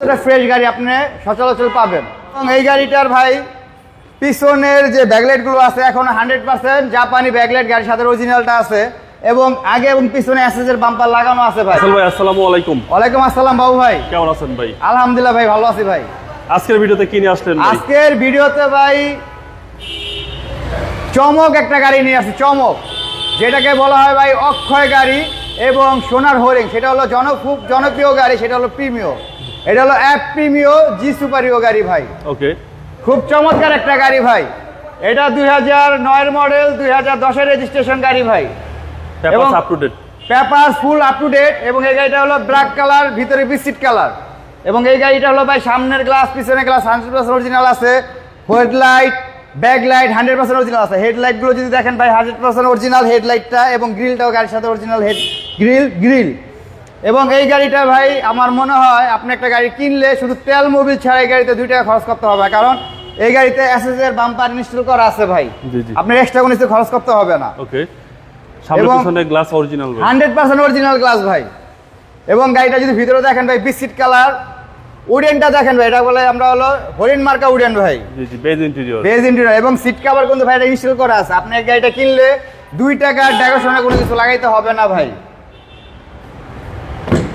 এটা ফ্রেশ গাড়ি আপনি সচরাচর পাবেন? এবং এই গাড়িটার ভাই পিছনের যে ব্যাকলাইটগুলো আছে এখন হান্ড্রেড পার্সেন্ট জাপানি ব্যাকলাইট গাড়ির সাথে অরিজিনালটা আছে এবং আগে এবং পিছনে এসএসের বাম্পার লাগানো আছে ভাই। আসল ভাই আসসালামু আলাইকুম। ওয়ালাইকুম আসসালাম বাবু ভাই। কেমন আছেন ভাই? আলহামদুলিল্লাহ ভাই ভালো আছি ভাই। আজকের ভিডিওতে কি নিয়ে আসলেন ভাই? আজকের ভিডিওতে ভাই চমক একটা গাড়ি নিয়ে আসছি চমক। যেটাকে বলা হয় ভাই অক্ষয় গাড়ি এবং সোনার হরিং। সেটা হলো জন খুব জনপ্রিয় গাড়ি সেটা হলো প্রিমিও এটা হলো অ্যাপ প্রিমিও জি সুপারিও গাড়ি ভাই। ওকে। খুব চমৎকার একটা গাড়ি ভাই। এটা দুই হাজার নয়ের মডেল দুই হাজার দশের রেজিস্ট্রেশন গাড়ি ভাই। এবং- up to date paper full up to date এবং এই গাড়িটা হলো ব্ল্যাক কালার ভিতরে বিস্কিট কালার এবং এই গাড়িটা হলো ভাই সামনের গ্লাস পিছনের গ্লাস হান্ড্রেড পার্সেন্ট অরিজিনাল আছে। Headlight back light hundred percent original আছে। হেডলাইটগুলো যদি দেখেন ভাই হান্ড্রেড পার্সেন্ট অরিজিনাল হেডলাইটটা এবং গ্রিলটাও গাড়ির সাথে অরিজিনাল হেড গ্রিল গ্রিল এবং এই গাড়িটা ভাই আমার মনে হয় আপনি একটা গাড়ি কিনলে শুধু তেল মোবিল ছাড়া এই গাড়িতে দুই টাকা খরচ করতে হবে কারণ এই গাড়িতে এসএস এর বাম্পার ইনস্টল করা আছে ভাই। আপনার এক্সট্রা কোনো কিছু খরচ করতে হবে না। ওকে। সামনে পিছনে গ্লাস অরিজিনাল ভাই। হান্ড্রেড পার্সেন্ট অরিজিনাল গ্লাস ভাই। এবং গাড়িটা যদি ভিতরে দেখেন ভাই বিস্কিট কালার উডেনটা দেখেন ভাই এটা বলে আমরা হলো হরিণ মার্কা উডেন ভাই। জি জি বেজ ইন্টেরিয়র বেজ ইন্টেরিয়র এবং সিট কাভার কিন্তু ভাই এটা ইনস্টল করা আছে। আপনি এই গাড়িটা কিনলে দুই টাকা ডেকোরেশনে কোনো কিছু লাগাইতে হবে না ভাই।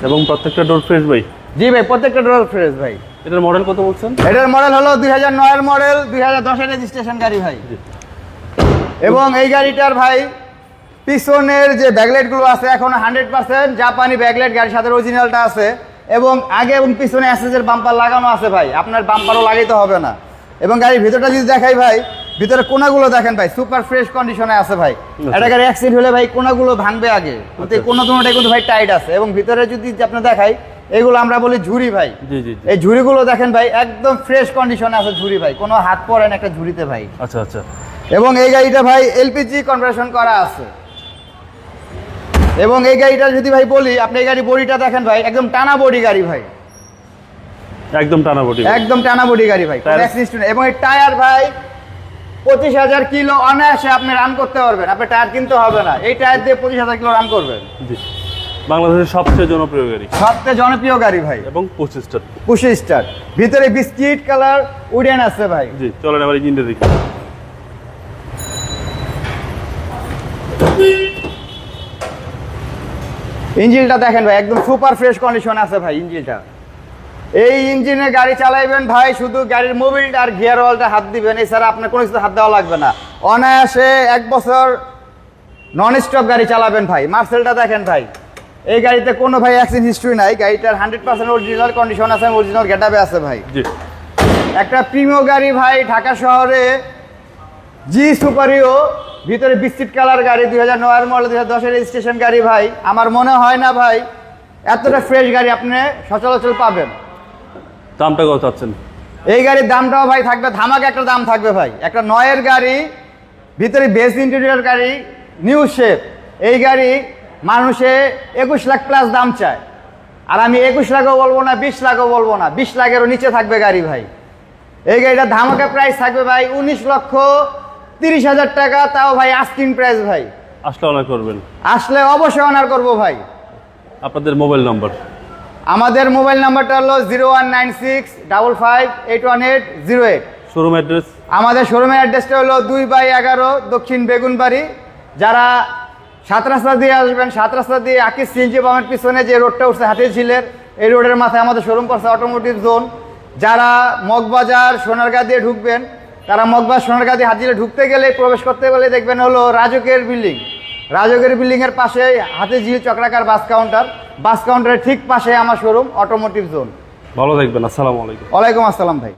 এবং প্রত্যেকটা ডোর ফ্রেশ ভাই? জি ভাই প্রত্যেকটা ডোর ফ্রেশ ভাই। এটার মডেল কত বলছেন? এটার মডেল হলো দুই হাজার নয়ের মডেল দুই হাজার দশের রেজিস্ট্রেশন গাড়ি ভাই। এবং এই গাড়িটার ভাই পিছনের যে ব্যাকলাইটগুলো আছে এখন হান্ড্রেড পার্সেন্ট জাপানি ব্যাকলাইট গাড়ির সাথে অরিজিনালটা আছে। এবং আগে এবং পিছনে এসএসের বাম্পার লাগানো আছে ভাই। আপনার বাম্পারও লাগাইতে হবে না। এবং গাড়ির ভিতরটা যদি দেখাই ভাই ভিতরে কোনাগুলো দেখেন ভাই সুপার ফ্রেশ কন্ডিশনে আছে ভাই। একটা গাড়ি অ্যাক্সিডেন্ট হলে ভাই কোনাগুলো ভাঙবে আগে। কোনা কোনোটাই কিন্তু ভাই টাইট আছে। এবং ভিতরে যদি আপনি দেখাই এগুলো আমরা বলি ঝুড়ি ভাই। এই ঝুড়িগুলো দেখেন ভাই একদম ফ্রেশ কন্ডিশনে আছে ঝুড়ি ভাই। কোনো হাত পড়ে না একটা ঝুড়িতে ভাই। আচ্ছা আচ্ছা। এবং এই গাড়িটা ভাই এলপিজি কনভার্সন করা আছে। এবং এই গাড়িটা যদি ভাই বলি আপনি এই গাড়ি বডিটা দেখেন ভাই একদম টানা বডি গাড়ি ভাই। একদম টানা বডি একদম টানা বডি গাড়ি ভাই। এবং এই টায়ার ভাই পঁচিশ হাজার কিলো অনায়াসে আপনি রান করতে পারবেন। আপনি টায়ার কিনতে হবে না। এই টায়ার দিয়ে পঁচিশ হাজার কিলো রান করবেন। জি। বাংলাদেশের সবচেয়ে জনপ্রিয় গাড়ি। সবচেয়ে জনপ্রিয় গাড়ি ভাই। এবং পঁচিশটা পুশি স্টার ভিতরে বিস্কিট কালার উডেন আছে ভাই। জি চলেন আবার ইঞ্জিনটা দেখি। ইঞ্জিনটা দেখেন ভাই একদম সুপার ফ্রেশ কন্ডিশন আছে ভাই ইঞ্জিনটা। এই ইঞ্জিনে গাড়ি চালাইবেন ভাই শুধু গাড়ির মোবিল আর গিয়ার ওয়ালটা হাত দিবেন। এছাড়া আপনার কোনো কিছু হাত দেওয়া লাগবে না। অনায়াসে এক বছর নন স্টপ গাড়ি চালাবেন ভাই। মার্সেলটা দেখেন ভাই। এই গাড়িতে কোনো ভাই অ্যাক্সিডেন্ট হিস্ট্রি নাই। গাড়িটার হান্ড্রেড পার্সেন্ট অরিজিনাল কন্ডিশন আছে অরিজিনাল গেটাবে আছে ভাই। একটা প্রিমিয় গাড়ি ভাই ঢাকা শহরে জি সুপারিও ভিতরে বিস্কিট কালার গাড়ি দুই হাজার নয়ের মডেল দুই হাজার দশের রেজিস্ট্রেশন গাড়ি ভাই। আমার মনে হয় না ভাই এতটা ফ্রেশ গাড়ি আপনি সচরাচর পাবেন। দামটা কত চাচ্ছেন? এই গাড়ির দামটাও ভাই থাকবে ধামাকা একটা দাম থাকবে ভাই। একটা নয়ের গাড়ি ভিতরে বেস ইন্টেরিয়র গাড়ি নিউ শেপ এই গাড়ি মানুষে একুশ লাখ প্লাস দাম চায়। আর আমি একুশ লাখও বলব না বিশ লাখও বলব না বিশ লাখেরও নিচে থাকবে গাড়ি ভাই। এই গাড়িটা ধামাকা প্রাইস থাকবে ভাই উনিশ লক্ষ তিরিশ হাজার টাকা তাও ভাই আস্কিং প্রাইস ভাই। আসলে অনেক করবেন। আসলে অবশ্যই অনার করব ভাই। আপনাদের মোবাইল নাম্বার আমাদের মোবাইল নাম্বারটা হলো zero one nine six double five eight one eight zero eight. Showroom address? আমাদের শোরুমের অ্যাড্রেসটা হলো দুই বাই এগারো দক্ষিণ বেগুনবাড়ি। যারা সাত রাস্তা দিয়ে আসবেন সাত রাস্তা দিয়ে আকিস সিএনজি পাম্পের পিছনে যে রোডটা উঠছে হাতির ঝিলের এই রোডের মাথায় আমাদের শোরুম করছে অটোমোটিভ জোন যারা মগবাজার সোনারগাঁ দিয়ে ঢুকবেন তারা মগবাজার সোনারগাঁ দিয়ে হাতিলে ঢুকতে গেলে প্রবেশ করতে গেলে দেখবেন হলো রাজকের বিল্ডিং। রাজকের বিল্ডিংয়ের পাশে হাতে ঝিল চক্রাকার বাস কাউন্টার বাস কাউন্টারের ঠিক পাশে আমার শোরুম অটোমোটিভ জোন ভালো থাকবেন আসসালামু আলাইকুম। ওয়ালাইকুম আসসালাম ভাই।